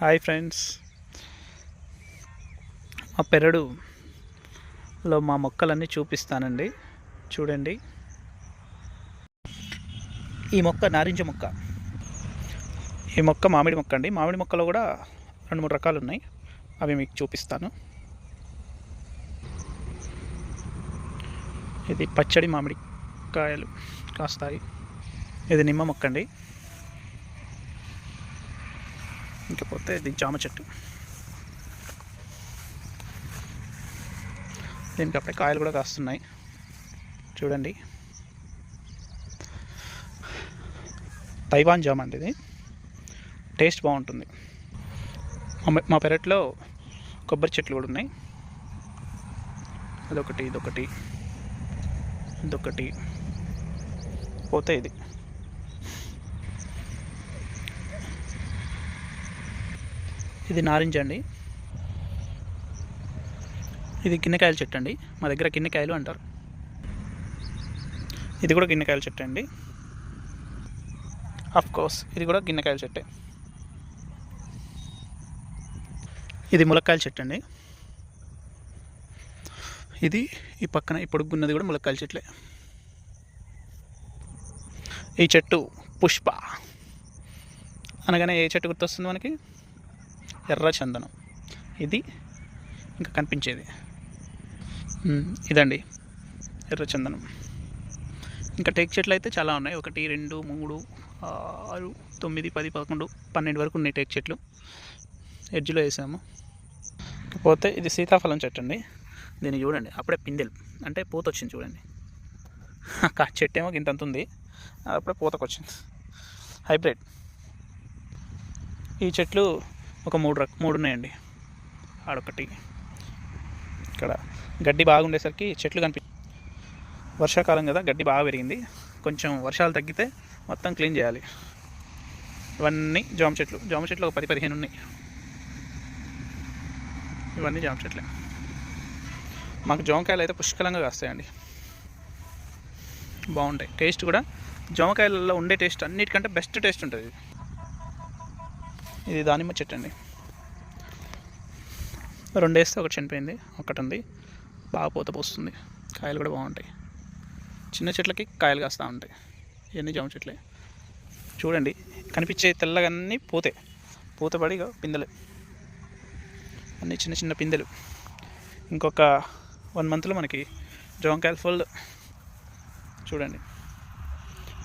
Hi friends. మా పెరడులో మా మొక్కలన్నీ చూపిస్తానండి. చూడండి. ఈ మొక్క నారింజ మొక్క. ఈ మొక్క మామిడి మొక్క అండి. మామిడి మొక్కలో కూడా రెండు మూడు రకాలు ఉన్నాయి. అవి మీకు చూపిస్తాను. ఇది పచ్చడి మామిడి కాయలు కాస్తాయి. ఇది నిమ్మ మొక్క అండి. ఇంకపోతే ఇది జామ చెట్టు. దీనికి అప్పుడే కాయలు కూడా కాస్తున్నాయి. చూడండి. తైవాన్ జామ అండి ఇది. టేస్ట్ బాగుంటుంది. మా- మా పెరట్లో కొబ్బరి చెట్లు కూడా ఉన్నాయి. అదొకటి ఇదొకటి ఇదొకటి. పోతే ఇది. ఇది నారింజ అండి. ఇది గిన్నెకాయల చెట్టు అండి. మా దగ్గర గిన్నెకాయలు అంటారు. ఇది కూడా గిన్నెకాయల చెట్టు అండి. ఆఫ్ కోర్స్ ఇది కూడా గిన్నెకాయల చెట్టే. ఇది ములక్కాయల చెట్టు అండి. ఇది ఈ పక్కన ఈ పొడుగున్నది కూడా ములక్కాయల చెట్లే. ఈ చెట్టు పుష్ప. అనగానే ఏ చెట్టు గుర్తొస్తుంది మనకి? ఎర్ర చందనం. ఇది ఇంకా కనిపించేది. ఇదండి. ఎర్ర చందనం. ఇంకా టేక్ చెట్లు అయితే చాలా ఉన్నాయి. ఒకటి రెండు మూడు ఆరు తొమ్మిది పది పదకొండు పన్నెండు వరకు ఉన్నాయి టేక్ చెట్లు. ఎడ్జ్లో వేసాము. పోతే ఇది సీతాఫలం చెట్టు అండి. దీన్ని చూడండి. అప్పుడే పిందెలు. అంటే పూత వచ్చింది చూడండి. కా చెట్టు ఏమో ఇంత ఉంది. అప్పుడే పూతకు వచ్చింది హైబ్రిడ్. ఈ చెట్లు ఒక మూడు రక మూడు ఉన్నాయండి. ఆడొకటి. ఇక్కడ గడ్డి బాగుండేసరికి చెట్లు కనిపి వర్షాకాలం కదా గడ్డి బాగా పెరిగింది. కొంచెం వర్షాలు తగ్గితే మొత్తం క్లీన్ చేయాలి. ఇవన్నీ జామ చెట్లు. జామ చెట్లు ఒక పది పదిహేను ఉన్నాయి. ఇవన్నీ జామ చెట్లే. మాకు జామకాయలు అయితే పుష్కలంగా కాస్తాయండి. బాగుంటాయి. టేస్ట్ కూడా జామకాయలలో ఉండే టేస్ట్ అన్నిటికంటే బెస్ట్ టేస్ట్ ఉంటుంది. ఇది. దానిమ్మ చెట్టు అండి. రెండు వేస్తే ఒకటి చనిపోయింది ఒకటి ఉంది బాగా పూత పోస్తుంది. కాయలు కూడా బాగుంటాయి. చిన్న చెట్లకి కాయలు కాస్తూ ఉంటాయి. ఇవన్నీ జామ చెట్లే. చూడండి కనిపించే తెల్లగా అన్నీ పూతే పూత పిందెలు. అన్నీ చిన్న చిన్న పిందెలు. ఇంకొక వన్ మంత్లో మనకి జామకాయలు ఫుల్ చూడండి.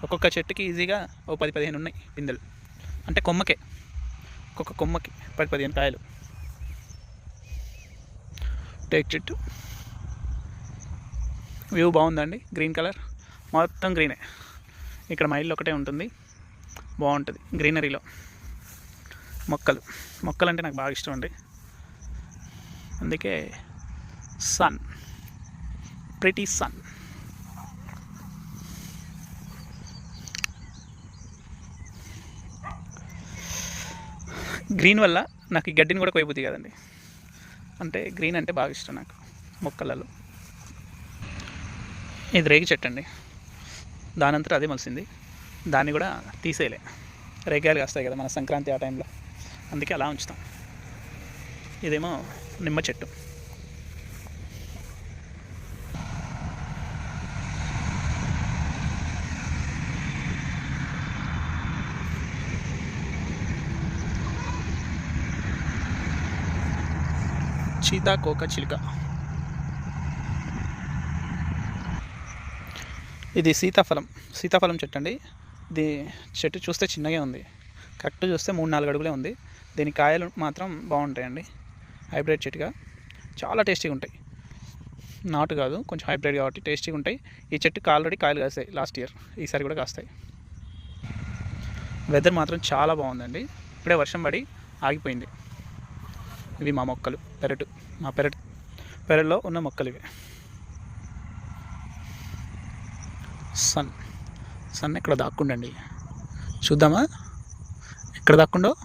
ఒక్కొక్క చెట్టుకి ఈజీగా ఓ పది పదిహేను ఉన్నాయి పిందెలు. అంటే కొమ్మకే. ఒక్కొక్క కొమ్మకి పది పదిహేను కాయలు. టేక్ చెట్టు వ్యూ బాగుందండి. గ్రీన్ కలర్ మొత్తం గ్రీనే ఇక్కడ మా ఇల్లు ఒకటే ఉంటుంది. బాగుంటుంది. గ్రీనరీలో మొక్కలు మొక్కలు. అంటే నాకు బాగా ఇష్టం అండి. అందుకే సన్ ప్రిటీ సన్ గ్రీన్ వల్ల నాకు ఈ గడ్డిని కూడా కోయబుద్ది కదండి. అంటే గ్రీన్ అంటే బాగా ఇష్టం నాకు మొక్కలలో. ఇది రేగి చెట్టు అండి. దానంతా అదే మలిసింది. దాన్ని కూడా తీసేయలే. రేగాయలు కాస్తాయి కదా మన సంక్రాంతి ఆ టైంలో. అందుకే అలా ఉంచుతాం. ఇదేమో నిమ్మ చెట్టు. సీతాకోక చిలుక. ఇది సీతాఫలం సీతాఫలం చెట్టు అండి. ఇది చెట్టు చూస్తే చిన్నగా ఉంది. కరెక్ట్ చూస్తే మూడు నాలుగు అడుగులే ఉంది. దీని కాయలు మాత్రం బాగుంటాయండి. హైబ్రిడ్ చెట్టుగా. చాలా టేస్టీగా ఉంటాయి. నాటు కాదు కొంచెం హైబ్రిడ్ కాబట్టి టేస్టీగా ఉంటాయి. ఈ చెట్టుకి ఆల్రెడీ కాయలు కాస్తాయి లాస్ట్ ఇయర్. ఈసారి కూడా కాస్తాయి. వెదర్ మాత్రం చాలా బాగుందండి. ఇప్పుడే వర్షం పడి ఆగిపోయింది. ఇవి మా మొక్కలు పెరటు. మా పెరట్ పెరట్లో ఉన్న మొక్కలు ఇవి. సన్ సన్ ఎక్కడ దాక్కుండండి? చూద్దామా? ఎక్కడ దాక్కుండో?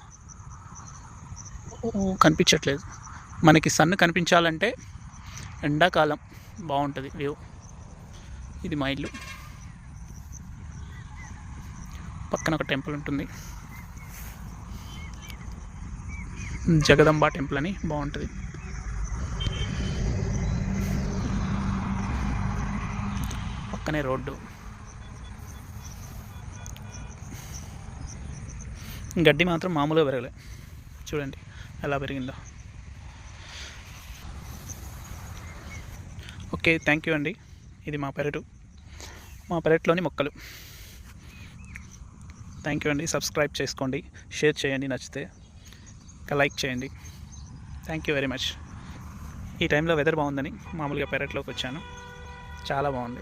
కనిపించట్లేదు. మనకి సన్ కనిపించాలంటే ఎండాకాలం బాగుంటుంది వ్యూ. ఇది మా ఇల్లు. పక్కన ఒక టెంపుల్ ఉంటుంది. జగదంబ టెంపుల్ అని బాగుంటుంది. పక్కనే రోడ్డు. గడ్డి మాత్రం మామూలుగా పెరగలే. చూడండి ఎలా పెరిగిందో. ఓకే థ్యాంక్ యూ అండి. ఇది మా పెరటు. మా పెరట్లోని మొక్కలు. థ్యాంక్ యూ అండి. సబ్స్క్రైబ్ చేసుకోండి. షేర్ చేయండి నచ్చితే. లైక్ చేయండి. థ్యాంక్ యూ వెరీ మచ్ ఈ టైంలో వెదర్ బాగుందని మామూలుగా పెరట్లోకి వచ్చాను. చాలా బాగుంది.